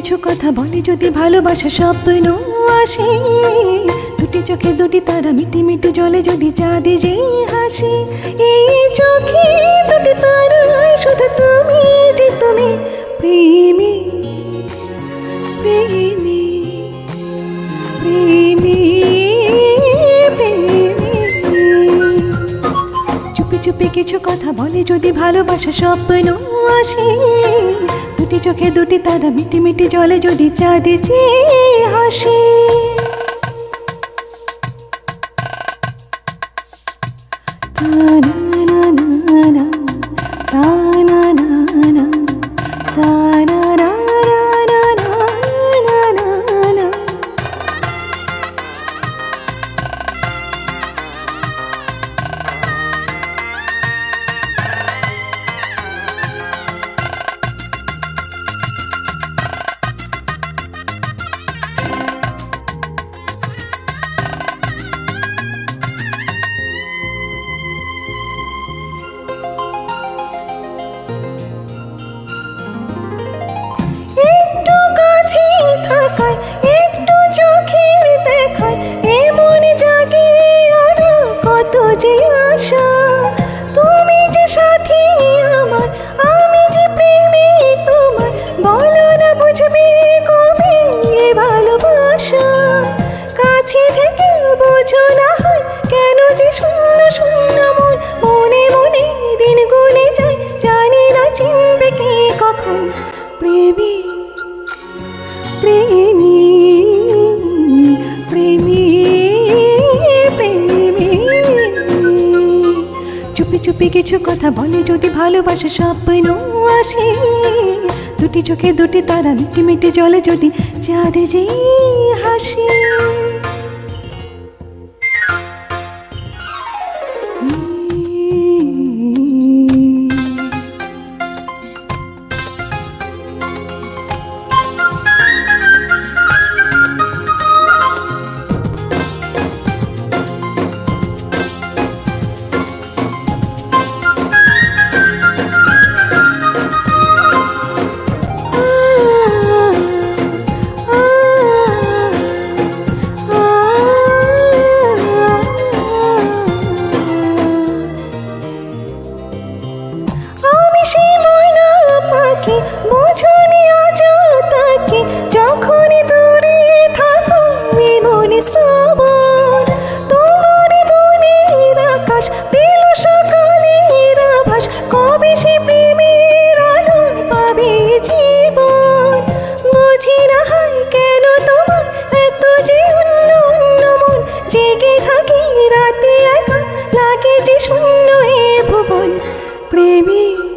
কিছু কথা বলে যদি ভালোবাসা স্বপ্ন আসে। দুটি চোখে দুটি তারা, মিটি মিটি জলে যদি চাঁদে যে হাসি। এই চোখে দুটি তারা, শুধু তুমি যে তুমি প্রেমী প্রেমী প্রেমী চুপি চুপি কিছু কথা বলে যদি ভালোবাসা স্বপ্ন আসে। চোখে দুটি তারা মিটি মিটি জলে যদি চাঁদে যে হাসে। তা-না-না-না-না, প্রেমী প্রেমী প্রেমী প্রেমী। চুপি চুপি কিছু কথা বলে, যদি ভালোবাসে স্বপ্ন আসে, দুটি চোখে দুটি তারা মিটি মিটি জলে যদি চাঁদে যে হাসি। পাখি বুঝুনি তাকে। যখনই দূরে থাকো মনে শ্রাবণ। তোমার মনের আকাশ, দিল সকালের আভাস। কবে সে প্রেমের আলো পাবে জীবন? বুঝি না হয় কেন তোমার এত যে অন্য অন্য মন জেগে থাকি রাতে একা, লাগে যে শূন্য এ ভুবন। প্রেমী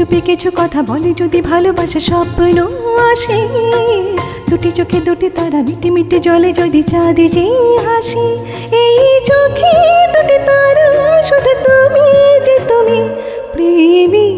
চুপি কিছু কথা বলে যদি ভালোবাসা স্বপ্ন আসে। দুটি চোখে দুটি তারা মিটি মিটি জলে যদি চাঁদে যে হাসি এই চোখে দুটি তারা, শুধু তুমি যে তুমি প্রেমী।